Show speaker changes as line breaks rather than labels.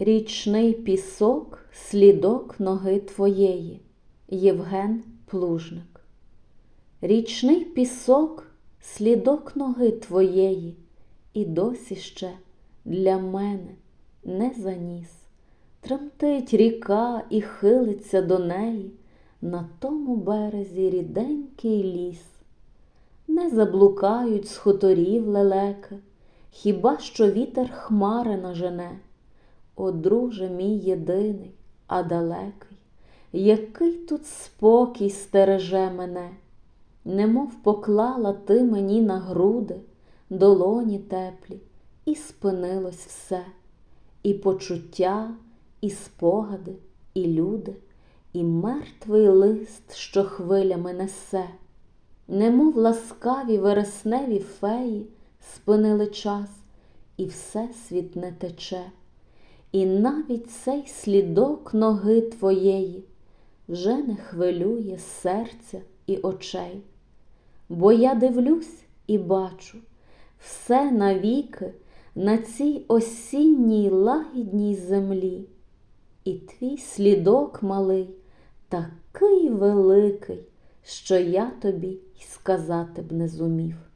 Річний пісок, слідок ноги твоєї. Євген Плужник. Річний пісок, слідок ноги твоєї, і досі ще для мене не заніс. Тремтить ріка і хилиться до неї, на тому березі ріденький ліс. Не заблукають з хуторів лелеки, хіба що вітер хмари нажене. О, друже мій єдиний, а далекий, який тут спокій стереже мене, немов поклала ти мені на груди долоні теплі, і спинилось все, і почуття, і спогади, і люди, і мертвий лист, що хвилями несе, немов ласкаві вересневі феї спинили час, і всесвіт не тече. І навіть цей слідок ноги твоєї вже не хвилює серця і очей, бо я дивлюсь і бачу все навіки на цій осінній лагідній землі, і твій слідок малий такий великий, що я тобі й сказати б не зумів.